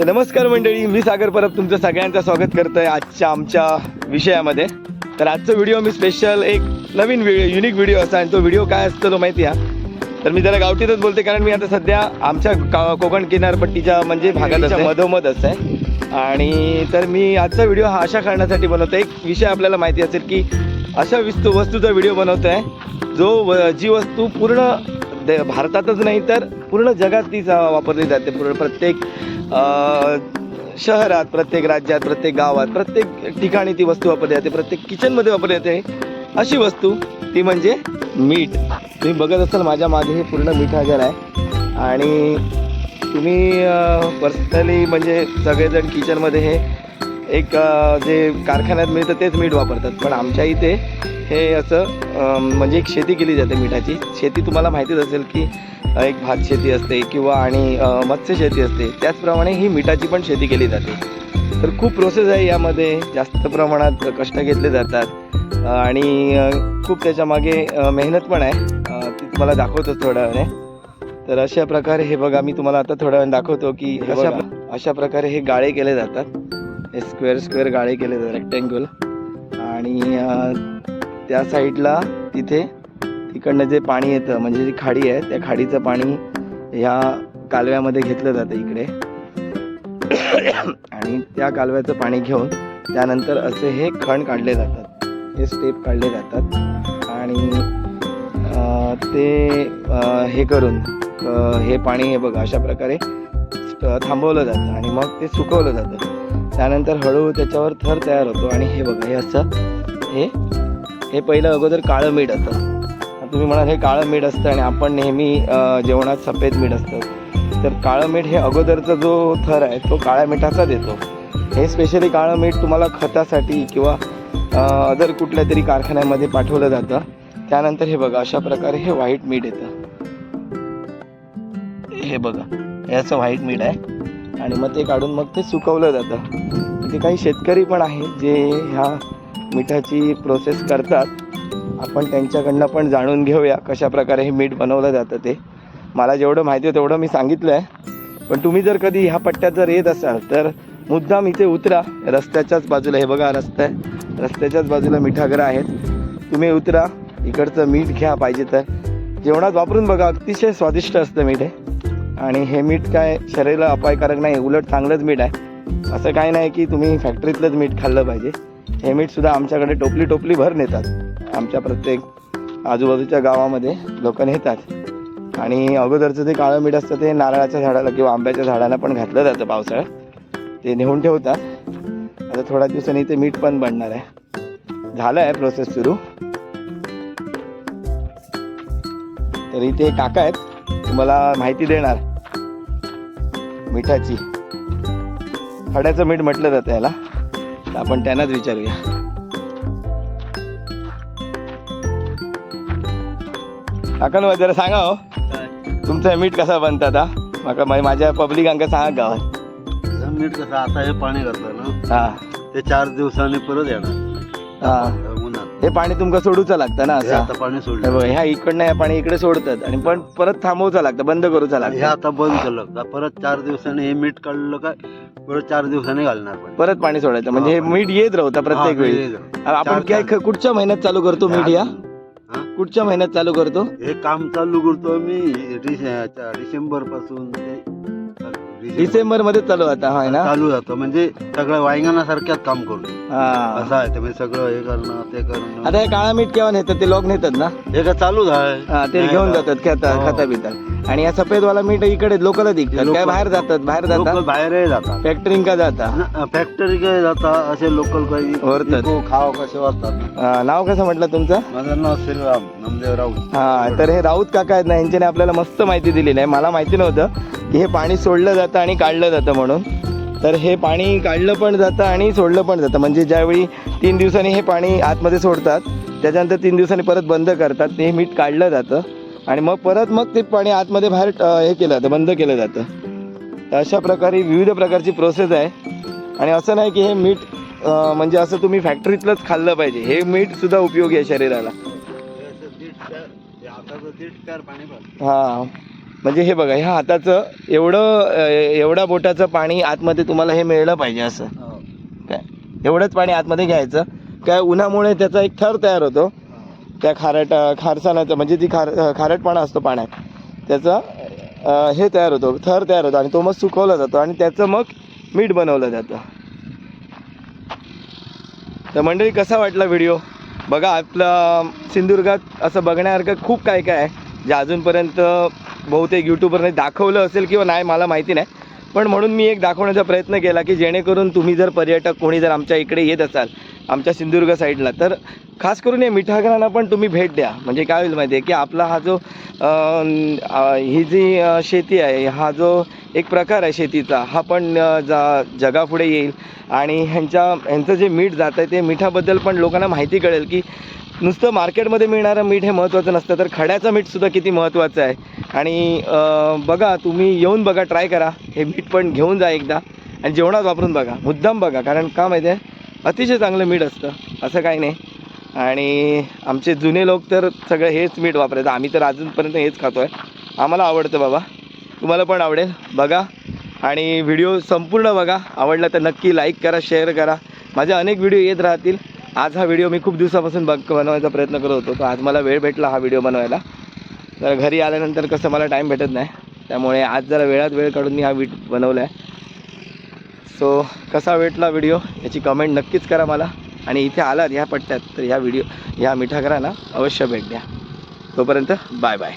तर नमस्कार मंडळी मी सागर परब तुमचं सगळ्यांचं स्वागत करतोय आजच्या आमच्या विषयामध्ये. तर आजचा व्हिडिओ मी स्पेशल एक नवीन व्हिडिओ युनिक व्हिडिओ असा आणि तो व्हिडिओ काय असतो तो माहिती आहे? तर मी जरा गावठीतच बोलते कारण मी आता सध्या आमच्या का- कोकण किनारपट्टीच्या म्हणजे भागात मधोमध आहे आणि तर मी आजचा व्हिडिओ हा अशा कारणासाठी बनवतो एक विषय आपल्याला माहिती असेल की अशा वस्तू वस्तूचा व्हिडिओ बनवतो आहे जो जी वस्तू पूर्ण दे- भारतातच नाही तर पूर्ण जगात ती वापरली जाते. पूर्ण प्रत्येक शहरात प्रत्येक राज्यात प्रत्येक गावात प्रत्येक ठिकाणी ती वस्तू वापरली जाते. प्रत्येक किचनमध्ये वापरली जाते. अशी वस्तू ती म्हणजे मीठ. तुम्ही बघत असाल माझ्या मागे हे पूर्ण मीठ हजार आहे. आणि तुम्ही पर्सनली म्हणजे सगळेजण किचनमध्ये हे एक जे कारखान्यात मिळतं तेच मीठ वापरतात. पण आमच्या इथे हे असं म्हणजे एक शेती केली जाते मिठाची. शेती तुम्हाला माहितीच असेल की एक भात शेती असते किंवा आणि मत्स्य शेती असते. त्याचप्रमाणे ही मिठाची पण शेती केली जाते. तर खूप प्रोसेस आहे यामध्ये. जास्त प्रमाणात कष्ट घेतले जातात. आणि खूप त्याच्यामागे मेहनत पण आहे. ती तुम्हाला दाखवतो थोड्या वेळाने तर अशा प्रकारे हे बघा मी तुम्हाला आता थोड्या वेळ दाखवतो की अशा अशा प्रकारे हे गाळे केले जातात. हे स्क्वेअर स्क्वेअर गाळे केले जातात रेक्टँगल आणि त्या साईडला तिथे तिकडनं जे पाणी येतं म्हणजे जी खाडी आहे त्या खाडीचं पाणी ह्या कालव्यामध्ये घेतलं जातं इकडे. आणि त्या कालव्याचं पाणी घेऊन त्यानंतर असे हे खण काढले जातात. हे स्टेप काढले जातात. आणि ते हे करून हे पाणी हे बघा अशा प्रकारे थांबवलं जातं आणि मग ते सुकवलं जातं. त्यानंतर हळूहळू त्याच्यावर थर तयार होतो आणि हे बघा हे असं हे हे पहिलं अगोदर काळं मीठ असतं. तुम्ही म्हणाल हे काळं मीठ असतं आणि आपण नेहमी जेवणात सफेद मीठ असतं. तर काळं मीठ हे अगोदरचा जो थर आहे तो काळ्या मिठाचा देतो. हे स्पेशली काळं मीठ तुम्हाला खतासाठी किंवा अदर कुठल्या तरी कारखान्यामध्ये पाठवलं जातं त्यानंतर हे बघा अशा प्रकारे हे व्हाईट मीठ येतं. हे बघा याचं व्हाईट मीठ आहे. आणि मग ते काढून मग ते सुकवलं जातं. ते काही शेतकरी पण आहे जे ह्या मिठाची प्रोसेस करतात. आपण त्यांच्याकडनं पण जाणून घेऊया कशा प्रकारे हे मीठ बनवलं जातं ते. मला जेवढं माहिती आहे तेवढं मी सांगितलं आहे पण तुम्ही जर कधी ह्या पट्ट्यात जर येत असाल तर मुद्दाम इथे उतरा. रस्त्याच्याच बाजूला हे बघा रस्ता. आहे रस्त्याच्याच बाजूला मिठागरं आहेत. तुम्ही उतरा. इकडचं मीठ घ्या पाहिजे तर. जेवणात वापरून बघा अतिशय स्वादिष्ट असतं मीठ आहे आणि हे मीठ काय शरीराला अपायकारक नाही उलट चांगलंच मीठ आहे. असं काय नाही की तुम्ही फॅक्टरीतलंच मीठ खाल्लं पाहिजे. हे मीठसुद्धा आमच्याकडे टोपली टोपली भर नेतात. आमच्या प्रत्येक आजूबाजूच्या गावामध्ये लोक नेतात. आणि अगोदरचं ते काळं मीठ असतं ते नारळाच्या झाडाला किंवा आंब्याच्या झाडाला पण घातलं जातं पावसाळ्यात. ते नेऊन ठेवतात. आता थोड्या दिवसांनी ते मीठ पण बनणार आहे. झालं आहे प्रोसेस सुरू. तर इथे काका आहेत तुम्हाला माहिती देणार. मिठाची. खड्याचं मीठ म्हटलं जातं याला. तर आपण त्यांनाच विचारूया. काका जरा सांगा हो. तुमचं मीठ कसं बनतं आता? माका मा- माझ्या पब्लिकांका सांगा गावात. मीठ कसं? आता हे पाणी घातलं ना हा. ते चार दिवसांनी परत येणार. हा. हे पाणी तुमका सोडूचं लागतं ना हे असं? आता पाणी हे सोडलं बघ, ह्या इकडनं हे पाणी इकडे सोडतात आणि पण परत थांबवचं लागतं बंद करूचं हे लागतं. आता बंद केलं का परत चार दिवसांनी हे मीठ काढलं काय परत चार दिवसांनी घालणार पण. परत पाणी सोडायचं म्हणजे हे मीठ येत राहतं प्रत्येक वेळी. हे झालं. आपण चार काय चार- कुठच्या महिन्यात चालू करतो मीठ या? हा? कुठच्या महिन्यात चालू करतो? हे काम चालू करतो मी डिसे- डिसेंबरपासून ते डिसेंबरमध्ये चालू आता हा ना? चालू जातं. म्हणजे सगळं वायंगणासारख्याच काम करतो हा. असं आहे ते म्हणजे सगळं हे करणं ते करणं. आता हे काळा मीठ केव्हा नेतात? ते लोक नेतात ना? हे काय आहे हा, ते घेऊन? जातात खाता हो. खाता पितात आणि या सफेदवाला मीठ इकडे लोकला दिसतात लोकल- काय बाहेर जातात? बाहेर लोक जातात बाहेरही जातात. फॅक्टरिंग का जाता? फॅक्टरी काय जाता असे लोकल काही वरतात. इको खाव कसे वाचतात? नाव कसं म्हटलं तुमचं? माझं नाव श्रीराम नामदेव राऊत. हा तर हे राऊत काका आहेत ना यांच्याने आपल्याला मस्त माहिती दिलेली आहे. मला माहिती नव्हतं. की हे पाणी सोडलं जातं आणि काढलं जातं म्हणून. तर हे पाणी काढलं पण जातं आणि सोडलं पण जातं. म्हणजे ज्यावेळी तीन दिवसांनी हे पाणी आतमध्ये सोडतात त्याच्यानंतर तीन दिवसांनी परत बंद करतात ते हे मीठ काढलं जातं. आणि मग परत मग ते पाणी आतमध्ये बाहेर हे केलं जातं बंद केलं जातं. तर अशा प्रकारे विविध प्रकारची प्रोसेस आहे. आणि असं नाही की हे मीठ म्हणजे असं तुम्ही फॅक्टरीतलंच खाल्लं पाहिजे. हे मीठ सुद्धा उपयोगी आहे शरीराला. हा. म्हणजे हे बघा ह्या हाताचं एवढं एवढ्या बोटाचं पाणी आतमध्ये तुम्हाला हे मिळलं पाहिजे असं. काय? एवढंच पाणी आतमध्ये घ्यायचं. काय उन्हामुळे त्याचा एक थर तयार होतो. त्या खारट खारसानाचं म्हणजे ती खार खारटपणा असतो पाण्यात. त्याचा हे तयार होतो थर तयार होतो आणि तो मग सुकवला जातो आणि त्याचं मग मीठ बनवलं जातं. तर मंडळी कसा वाटला व्हिडिओ? बघा आपलं सिंधुदुर्गात असं बघण्यासारखं खूप काय काय आहे. जे अजूनपर्यंत बहुतेक यूट्यूबरने दाखवलं असेल किंवा नाही मला माहिती नाही. पण म्हणून मी एक दाखवण्याचा प्रयत्न केला की जेणेकरून तुम्ही जर पर्यटक कोणी जर आमच्या इकडे येत असाल आमच्या सिंधुदुर्ग साईडला तर खास करून या मिठागरांना पण तुम्ही भेट द्या. म्हणजे काय होईल माहिती आहे की आपला हा जो ही जी शेती आहे हा जो एक प्रकार आहे शेतीचा हा पण जा जगापुढे येईल. आणि ह्यांच्या ह्यांचं जे मीठ जात आहे ते मिठाबद्दल पण लोकांना माहिती कळेल की नुसतं मार्केटमध्ये मिळणारं मीठ हे महत्त्वाचं नसतं तर खड्याचं मीठसुद्धा किती महत्त्वाचं आहे. आणि बघा तुम्ही येऊन बघा ट्राय करा. हे मीठ पण घेऊन जा एकदा. आणि जेवणात वापरून बघा. मुद्दाम बघा कारण का माहिती आहे अतिशय चांगलं मीठ असतं. असं काही नाही. आणि आमचे जुने लोक तर सगळं हेच मीठ वापरायचं आम्ही तर अजूनपर्यंत हेच खातो आहे आम्हाला आवडतं बाबा. तुम्हाला पण आवडेल. बघा. आणि व्हिडिओ संपूर्ण बघा. आवडला तर नक्की लाईक करा शेअर करा. माझे अनेक व्हिडिओ येत राहतील. आज हा व्हिडिओ मी खूप दिवसापासून बघ बनवायचा प्रयत्न करत होतो तर आज मला वेळ भेटला हा व्हिडिओ बनवायला. तर घरी आल्यानंतर कसं मला टाईम भेटत नाही त्यामुळे आज जरा वेळात वेळ काढून मी हा व्हिड बनवला आहे सो कसा भेटला व्हिडिओ याची कमेंट नक्कीच करा मला. आणि इथे आलात ह्या पट्ट्यात तर ह्या व्हिडिओ ह्या मिठागरांना अवश्य भेट द्या. तोपर्यंत बाय बाय